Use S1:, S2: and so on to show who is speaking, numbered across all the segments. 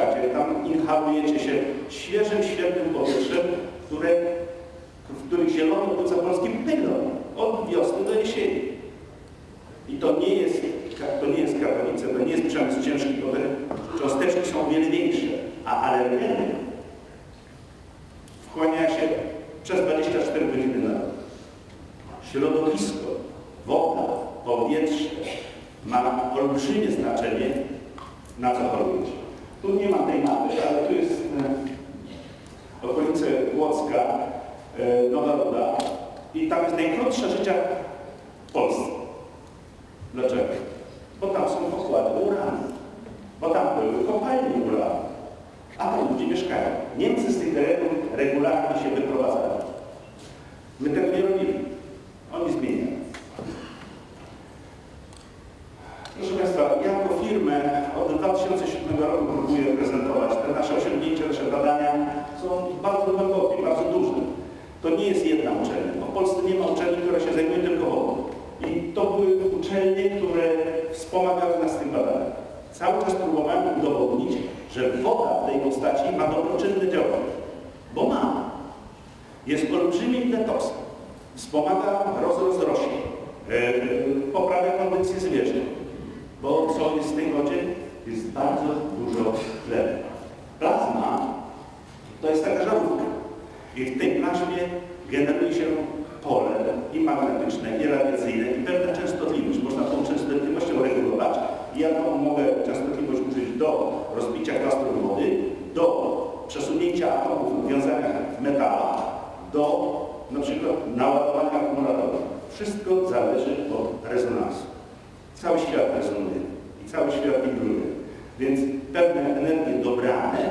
S1: Mieszkacie, tam inhalujecie się świeżym, świetnym powietrzem, które, w których zielone płuca Polski pylą od wiosny do jesieni. I to nie jest, to nie jest Katowice, to nie jest przemysł ciężki, bo te cząsteczki są o wiele większe, a alergeny wchłania się przez 24 godziny na rok. Środowisko, woda, powietrze ma olbrzymie znaczenie, na co chorujecie. Tu nie ma tej mapy, ale tu jest e, okolice Płocka, e, Nowa Ruda i tam jest najkrótsze życie w Polsce. Dlaczego? Bo tam są pokłady uranu, bo tam były kopalnie uranu, a tam ludzie mieszkają. Niemcy z tych terenów regularnie się wyprowadzają. My tego nie robimy. Oni zmieniają. Proszę Państwa, ja jako firmę od 2007 roku próbuję prezentować. Te nasze osiągnięcia, nasze badania są bardzo głębokie, bardzo duże. To nie jest jedna uczelnia. bo W Polsce nie ma uczelni, która się zajmuje tylko wodą. I to były uczelnie, które wspomagały nas w tym badaniu. Cały czas próbowałem udowodnić, że woda w tej postaci ma dobroczynne działanie. Bo ma. Jest olbrzymim detoksem. Wspomaga rozrost roślin. Yy, poprawia kondycję zwierząt. Bo co jest w tej wodzie? Jest bardzo dużo tlenu. Plazma to jest taka żarówka. I w tej plazmie generuje się pole i magnetyczne, i radiacyjne, i pewna częstotliwość. Można tą częstotliwością regulować. Ja tą mogę częstotliwość użyć do rozbicia klastrów wody, do przesunięcia atomów w wiązaniach w metalach, do na przykład naładowania akumulatorów. Wszystko zależy od rezonansu. Cały świat rezonuje i cały świat wibruje. Więc pewne energie dobrane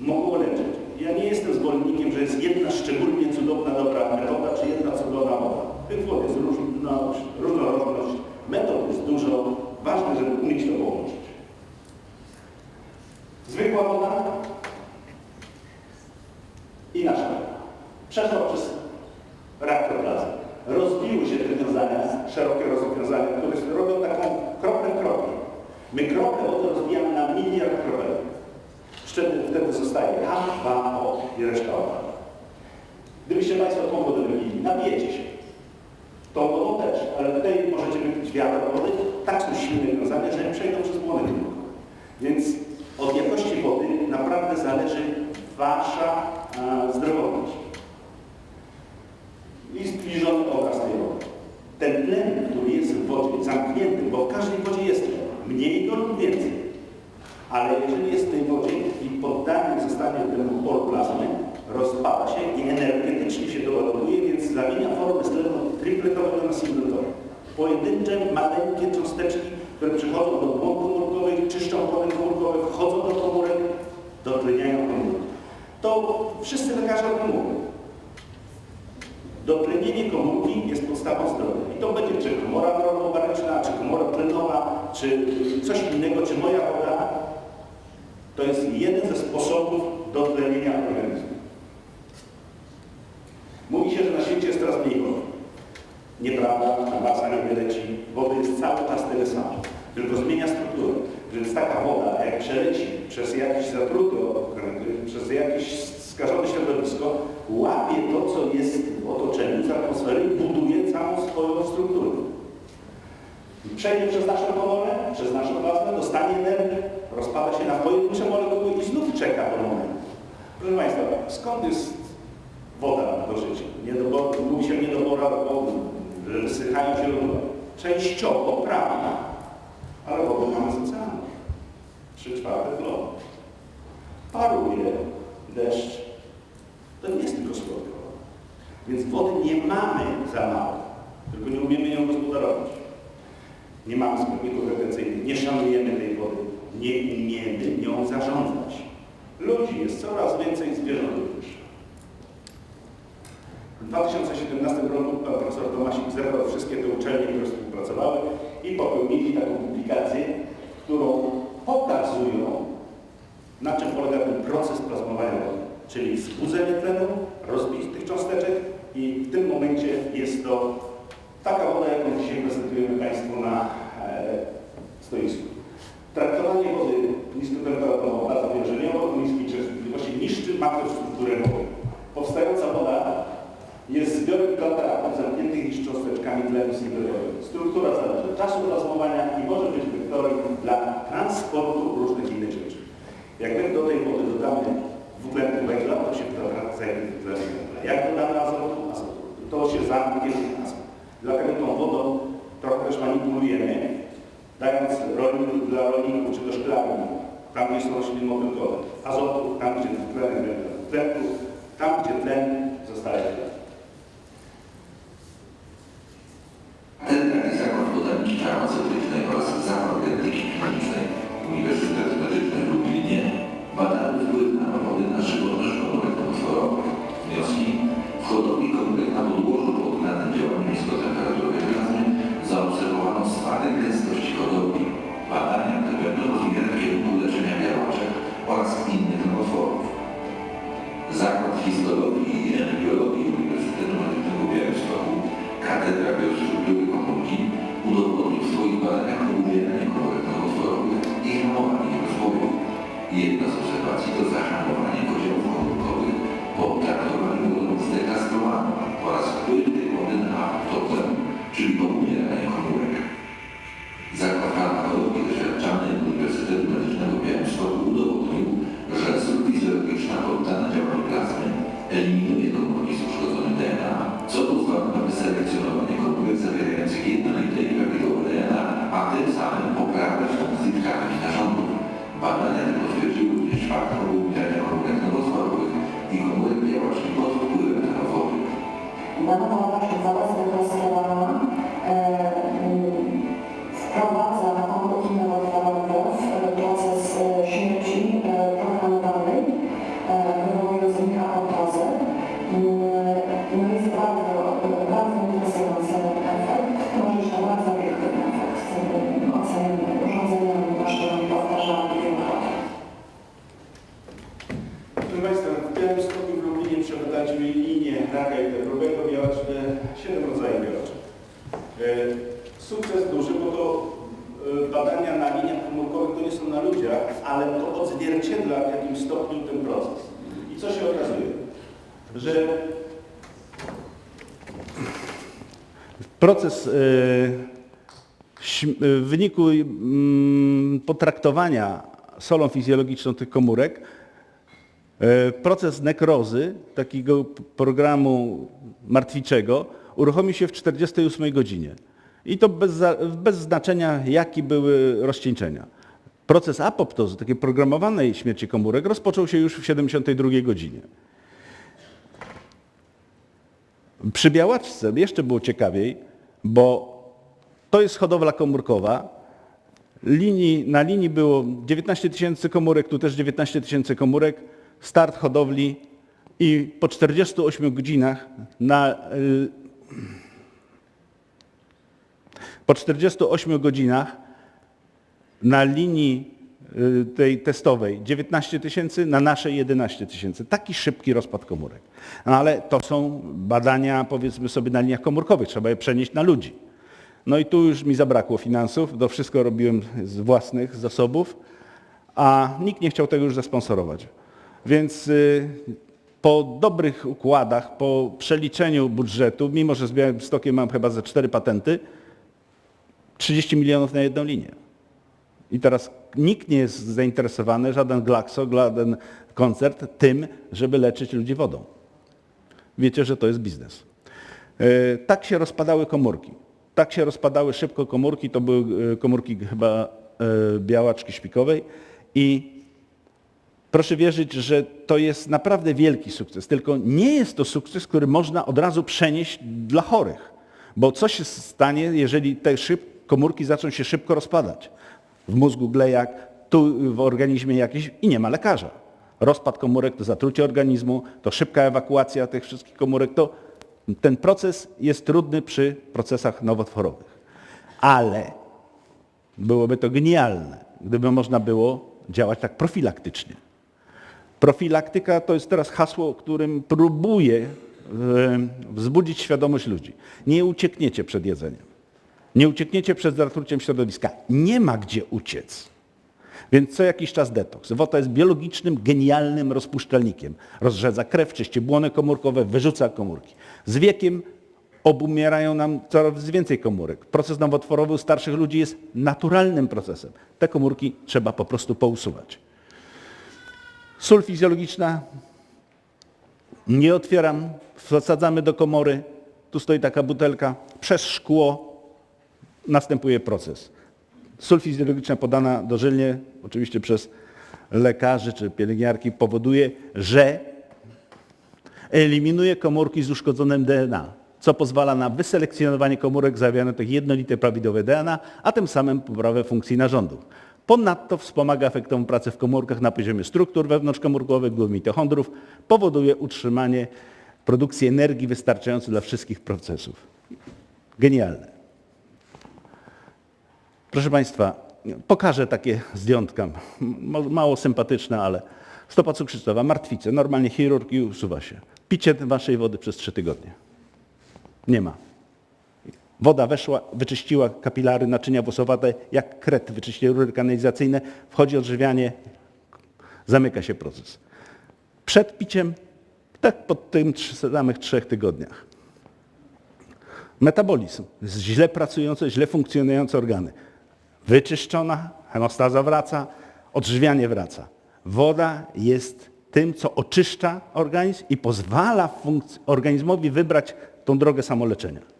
S1: mogą leczyć. Ja nie jestem zwolennikiem, że jest jedna szczególnie cudowna, dobra metoda, czy jedna cudowna woda. Tych jest różnorodność, różnorodność, metod jest dużo. Ważne, żeby umieć to połączyć. Zwykła woda i nasza. Przeszła przez raktoplazmę. Rozbiły się te wiązania, szerokie rozwiązania, które robią taką kroplę kropli. My kroplę wody rozbijamy na miliard kropelek. Wtedy, wtedy zostaje H2O i reszta odpadów. Gdybyście Państwo tą wodę wybili, nabijecie się. Tą wodą też, ale tutaj możecie wypić wiatr wody, tak są silne wiązania, że przejdą przez komórkowe. Więc od jakości wody naprawdę zależy Wasza a, zdrowotność. I zbliżony obraz tej wody. Ten tlen, który jest w wodzie, zamknięty, bo w każdej wodzie jest tlen, mniej go lub więcej. Ale jeżeli jest w tej wodzie i poddany zostanie temu polu plazmy, rozpada się i energetycznie się doładowuje, więc zamienia formę z tlenu tripletowego na singletowy. Pojedyncze, maleńkie cząsteczki, które przychodzą do błąd komórkowych, czyszczą pole komórkowe, wchodzą do komórek, dotleniają komórki. To wszyscy lekarze o tym mówią. Dotlenienie komórki jest podstawą zdrowia. I to będzie czy komora neurobaryczna, czy komora tlenowa, czy coś innego, czy moja woda. To jest jeden ze sposobów dotlenienia organizmu. Mówi się, że na świecie jest coraz mniej wody. Nieprawda, masa nie leci. Wody jest cały czas tyle samo. Tylko zmienia strukturę. Więc taka woda, jak przeleci przez jakieś zatruty okręty, przez jakieś skażone środowisko, łapie to, co jest w otoczeniu z atmosfery i buduje całą swoją strukturę. Przejdzie przez naszą komorę, przez naszą plazmę, dostanie energię, rozpada się na pojedyncze molekuły i znów czeka do momentu. Proszę Państwa, skąd jest woda do życia? Niedobor, mówi się niedobora wody, wysychają źródła. Częściowo prawda, ale wodę mamy z. Trzy czwarte floty. Paruje deszcz. To nie jest tylko słodko. Więc wody nie mamy za mało, tylko nie umiemy. Nie mamy składników retencyjnych, nie szanujemy tej wody, nie umiemy nią zarządzać. Ludzi jest coraz więcej, zwierząt również. W 2017 roku pan profesor Tomasik zerwał wszystkie te uczelnie, które współpracowały i popełnili taką publikację, którą pokazują, na czym polega ten proces plazmowania wody, czyli wzbudzenie tlenu, rozbić tych cząsteczek i w tym momencie jest to taka woda, jaką dzisiaj prezentujemy Państwu na stoisku. Traktowanie wody niskotemperaturowo, bardzo wierzeniowo, o niskiej częstotliwości niszczy makrostrukturę wody. Powstająca woda jest zbiorem klatratów zamkniętych niż cząsteczkami tlenu syntezowego. Struktura zależy od czasu rozmowania i może być wektorem dla transportu różnych innych rzeczy. Jak my do tej wody dodamy dwutlenku węgla, to się zajmie tlenem węgla. Jak dodamy azotu, azotu, to się zamknie azot. Dlatego tą wodą trochę też manipulujemy, dla rolników czy do szklarni, tam gdzie są rośliny motylkowe, azotu, tam gdzie tlen węgla, tlenku, tam gdzie tlen zostaje Sukces duży, bo to e, badania na liniach komórkowych to nie są na ludziach, ale to odzwierciedla w jakim stopniu ten proces. I co się okazuje? Że proces e, e, w wyniku mm, potraktowania solą fizjologiczną tych komórek E, Proces nekrozy takiego programu martwiczego uruchomił się w 48 godzinie. I to bez, bez znaczenia, jakie były rozcieńczenia. Proces apoptozy, takiej programowanej śmierci komórek, rozpoczął się już w 72 godzinie. Przy białaczce jeszcze było ciekawiej, bo to jest hodowla komórkowa. Linii, na linii było 19 tysięcy komórek, tu też 19 tysięcy komórek, start hodowli i po 48 godzinach na, po 48 godzinach na linii y, tej testowej 19 tysięcy, na naszej 11 tysięcy. Taki szybki rozpad komórek. No ale to są badania, powiedzmy sobie, na liniach komórkowych. Trzeba je przenieść na ludzi. No i tu już mi zabrakło finansów, to wszystko robiłem z własnych zasobów, a nikt nie chciał tego już zasponsorować. Więc y, po dobrych układach, po przeliczeniu budżetu, mimo że z Białymstokiem mam chyba ze cztery patenty, 30 milionów na jedną linię. I teraz nikt nie jest zainteresowany, żaden Glaxo, żaden koncert tym, żeby leczyć ludzi wodą. Wiecie, że to jest biznes. E, Tak się rozpadały komórki. Tak się rozpadały szybko komórki, to były e, komórki chyba e, białaczki szpikowej i proszę wierzyć, że to jest naprawdę wielki sukces. Tylko nie jest to sukces, który można od razu przenieść dla chorych. Bo co się stanie, jeżeli te szyb, komórki zaczną się szybko rozpadać? W mózgu glejak, tu w organizmie jakiś i nie ma lekarza. Rozpad komórek to zatrucie organizmu, to szybka ewakuacja tych wszystkich komórek. To ten proces jest trudny przy procesach nowotworowych. Ale byłoby to genialne, gdyby można było działać tak profilaktycznie. Profilaktyka to jest teraz hasło, którym próbuję e, wzbudzić świadomość ludzi. Nie uciekniecie przed jedzeniem. Nie uciekniecie przed zatruciem środowiska. Nie ma gdzie uciec. Więc co jakiś czas detoks. Woda jest biologicznym, genialnym rozpuszczalnikiem. Rozrzedza krew, czyści błony komórkowe, wyrzuca komórki. Z wiekiem obumierają nam coraz więcej komórek. Proces nowotworowy u starszych ludzi jest naturalnym procesem. Te komórki trzeba po prostu pousuwać. Sól fizjologiczna nie otwieram, wsadzamy do komory. Tu stoi taka butelka. Przez szkło następuje proces. Sól fizjologiczna podana dożylnie, oczywiście przez lekarzy czy pielęgniarki, powoduje, że eliminuje komórki z uszkodzonym DNA, co pozwala na wyselekcjonowanie komórek zawierających jednolite prawidłowe DNA, a tym samym poprawę funkcji narządów. Ponadto wspomaga efektową pracę w komórkach na poziomie struktur wewnątrzkomórkowych, głów mitochondrów, powoduje utrzymanie produkcji energii wystarczającej dla wszystkich procesów. Genialne. Proszę Państwa, pokażę takie zdjątka, mało sympatyczne, ale stopa cukrzycowa, martwice, normalnie chirurg i usuwa się. Picie waszej wody przez trzy tygodnie. Nie ma. Woda weszła, wyczyściła kapilary, naczynia włosowate, jak kret wyczyściła rury kanalizacyjne, wchodzi odżywianie, zamyka się proces. Przed piciem, tak po tym samych trzech tygodniach. Metabolizm. Źle pracujące, źle funkcjonujące organy. Wyczyszczona, hemostaza wraca, odżywianie wraca. Woda jest tym, co oczyszcza organizm i pozwala organizmowi wybrać tą drogę samoleczenia.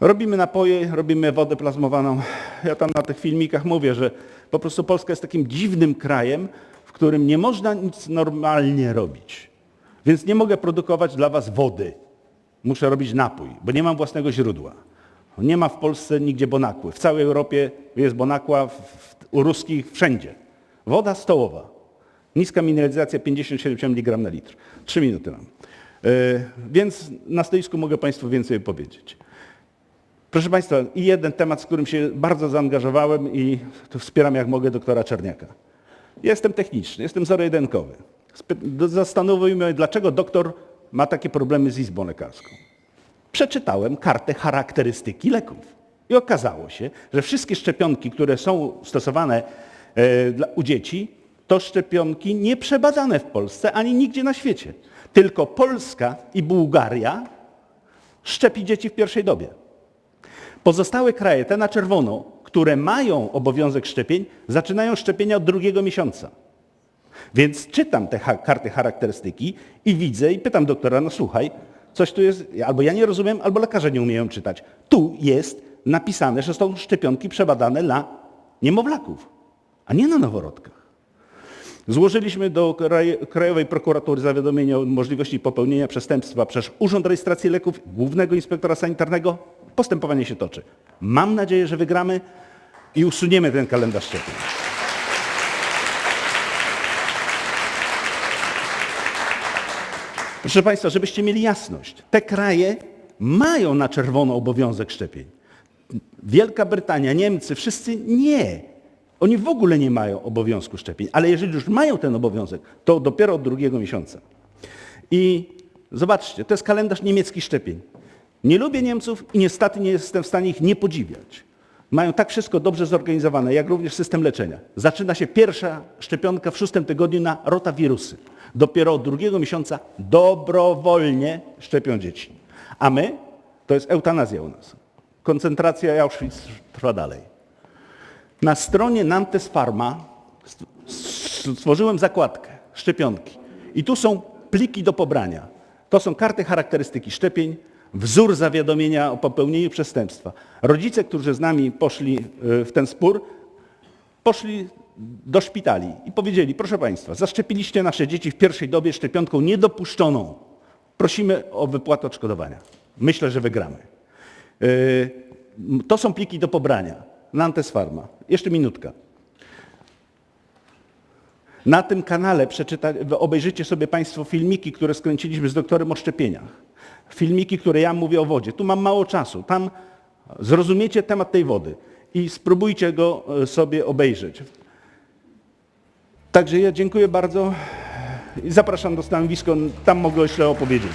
S1: Robimy napoje, robimy wodę plazmowaną. Ja tam na tych filmikach mówię, że po prostu Polska jest takim dziwnym krajem, w którym nie można nic normalnie robić. Więc nie mogę produkować dla was wody. Muszę robić napój, bo nie mam własnego źródła. Nie ma w Polsce nigdzie bonakły. W całej Europie jest bonakła, w, w, u ruskich wszędzie. Woda stołowa. Niska mineralizacja 50-70 mg na litr. Trzy minuty mam. Yy, więc na stoisku mogę Państwu więcej powiedzieć. Proszę Państwa, i jeden temat, z którym się bardzo zaangażowałem i wspieram jak mogę doktora Czerniaka. Jestem techniczny, jestem zero-jedynkowy. Zastanówmy, dlaczego doktor ma takie problemy z izbą lekarską. Przeczytałem kartę charakterystyki leków. I okazało się, że wszystkie szczepionki, które są stosowane e, u dzieci, to szczepionki nieprzebadane w Polsce ani nigdzie na świecie. Tylko Polska i Bułgaria szczepi dzieci w pierwszej dobie. Pozostałe kraje, te na czerwono, które mają obowiązek szczepień, zaczynają szczepienia od drugiego miesiąca. Więc czytam te karty charakterystyki i widzę i pytam doktora, no słuchaj, coś tu jest, albo ja nie rozumiem, albo lekarze nie umieją czytać. Tu jest napisane, że są szczepionki przebadane dla niemowlaków, a nie na noworodkach. Złożyliśmy do Kraj- Krajowej Prokuratury zawiadomienie o możliwości popełnienia przestępstwa przez Urząd Rejestracji Leków, Głównego Inspektora Sanitarnego. Postępowanie się toczy. Mam nadzieję, że wygramy i usuniemy ten kalendarz szczepień. Proszę Państwa, żebyście mieli jasność, te kraje mają na czerwono obowiązek szczepień. Wielka Brytania, Niemcy, wszyscy nie. Oni w ogóle nie mają obowiązku szczepień, ale jeżeli już mają ten obowiązek, to dopiero od drugiego miesiąca. I zobaczcie, to jest kalendarz niemieckich szczepień. Nie lubię Niemców i niestety nie jestem w stanie ich nie podziwiać. Mają tak wszystko dobrze zorganizowane, jak również system leczenia. Zaczyna się pierwsza szczepionka w szóstym tygodniu na rotawirusy. Dopiero od drugiego miesiąca dobrowolnie szczepią dzieci. A my, to jest eutanazja u nas. Koncentracja Auschwitz trwa dalej. Na stronie Nantes Pharma stworzyłem zakładkę szczepionki. I tu są pliki do pobrania. To są karty charakterystyki szczepień, wzór zawiadomienia o popełnieniu przestępstwa. Rodzice, którzy z nami poszli y, w ten spór, poszli do szpitali i powiedzieli, proszę Państwa, zaszczepiliście nasze dzieci w pierwszej dobie szczepionką niedopuszczoną. Prosimy o wypłatę odszkodowania. Myślę, że wygramy. Yy, To są pliki do pobrania. Nantes Pharma. Jeszcze minutka. Na tym kanale obejrzycie sobie Państwo filmiki, które skręciliśmy z doktorem o szczepieniach. Filmiki, które ja mówię o wodzie. Tu mam mało czasu. Tam zrozumiecie temat tej wody i spróbujcie go e, sobie obejrzeć. Także ja dziękuję bardzo i zapraszam do stanowisko, tam mogę jeszcze opowiedzieć.